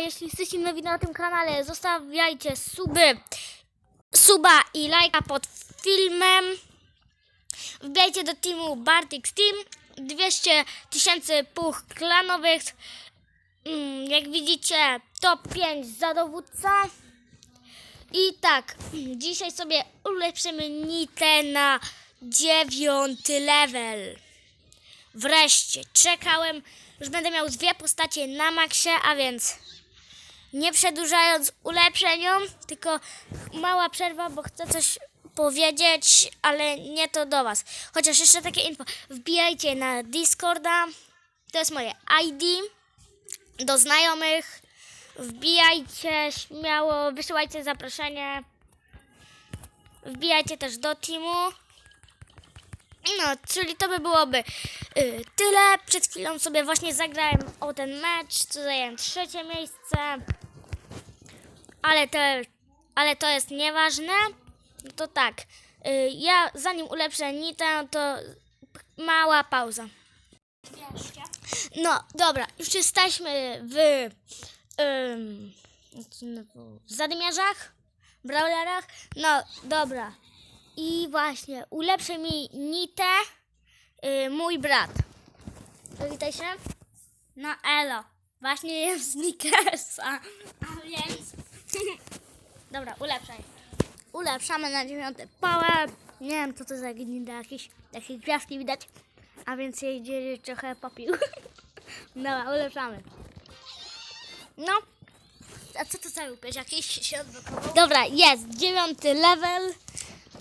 Jeśli jesteście nowi na tym kanale, zostawiajcie suby, suba i lajka pod filmem. Wbijajcie do teamu Bartix Team. 200 tysięcy puch klanowych. Mm, Jak widzicie, top 5 za dowódca. I tak, dzisiaj sobie ulepszymy nitę na dziewiąty level. Wreszcie, czekałem, już będę miał dwie postacie na maksie, a więc nie przedłużając ulepszeniom, tylko mała przerwa, bo chcę coś powiedzieć, ale nie to do Was. Chociaż jeszcze takie info, wbijajcie na Discorda, to jest moje ID, do znajomych, wbijajcie śmiało, wysyłajcie zaproszenie, wbijajcie też do teamu. No, czyli to by byłoby y, tyle. Przed chwilą sobie właśnie zagrałem o ten mecz, zająłem trzecie miejsce. Ale to, ale to jest nieważne. To tak, y, ja zanim ulepszę nitę, to mała pauza. No, dobra, już jesteśmy w, ym, w zadymiarzach, brawlerach. No, dobra. I właśnie, ulepszy mi nitę y, mój brat. Witaj się. No, elo. Właśnie jest Snickersa. A więc... Dobra, ulepszaj. Ulepszamy na dziewiąty power. Nie wiem, co to za gnida, jakieś, jakieś gwiazdki widać. A więc jej dzieje trochę popił. Dobra, ulepszamy. No. A co to za łupiesz? Jakiś się odblokował? Dobra, jest. Dziewiąty level.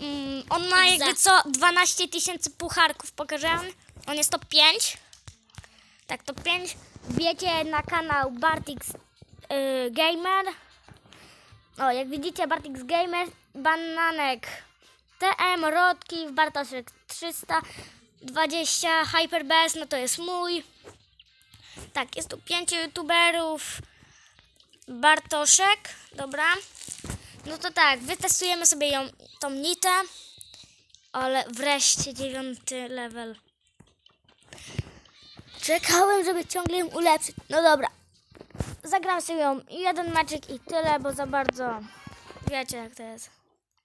Mm, on ma jakby co 12 tysięcy pucharków, pokażę. On jest top 5. Tak, top 5. Wiecie na kanał Bartix y, Gamer. O, jak widzicie, Bartix Gamer, Bananek TM, Rodki, Bartoszek 320, Hyperbest, no to jest mój. Tak, jest tu 5 youtuberów. Bartoszek, dobra. No to tak, wytestujemy sobie ją, tą nitę. Ale wreszcie dziewiąty level. Czekałem, żeby ciągle ją ulepszyć. No dobra. Zagram sobie ją jeden meczek i tyle, bo za bardzo wiecie jak to jest.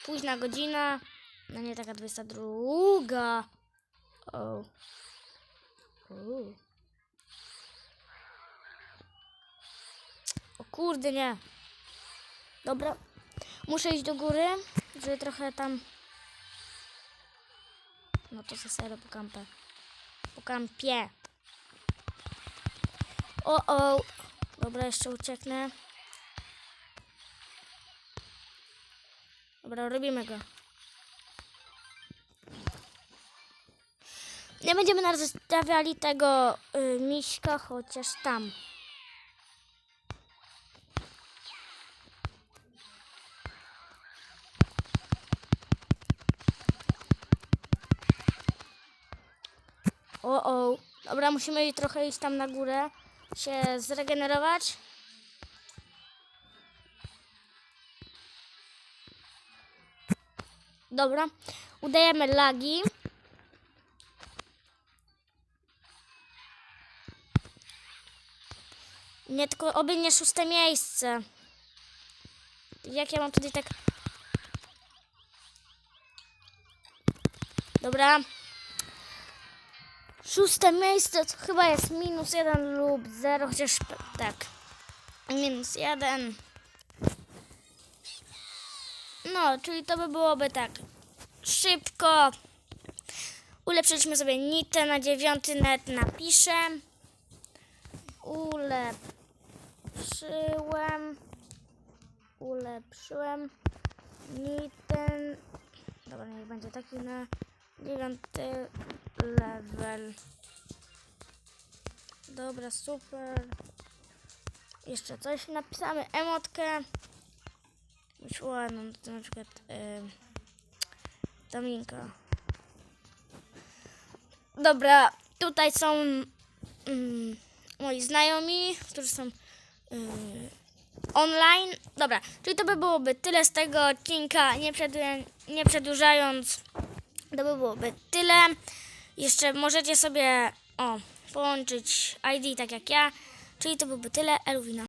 Późna godzina. No nie taka 22. O. O. Kurde, nie. Dobra. Muszę iść do góry, żeby trochę tam... No to se serio po kampę. Po kampie. O, o. Dobra, jeszcze ucieknę. Dobra, robimy go. Nie będziemy nastawiali tego y, miśka, chociaż tam. O, o. Dobra, musimy trochę iść tam na górę, się zregenerować. Dobra, udajemy lagi. Nie, tylko oby nie szóste miejsce. Jak ja mam tutaj tak... Dobra. Szóste miejsce to chyba jest minus jeden lub zero, chociaż tak. Minus jeden. No, czyli to by byłoby tak. Szybko. Ulepszyliśmy sobie nitę na dziewiąty net napiszę. Ulepszyłem. Ulepszyłem nitę. Dobra, niech będzie taki na dziewiąty level. Dobra, super. Jeszcze coś napisamy, emotkę. Już ładną, na przykład yy, Dominka. Dobra, tutaj są mm, moi znajomi, którzy są yy, online. Dobra, czyli to by byłoby tyle z tego odcinka, nie, przedłużając, nie przedłużając. To by byłoby tyle. Jeszcze możecie sobie o, połączyć ID tak jak ja. Czyli to byłby tyle. Eluwina.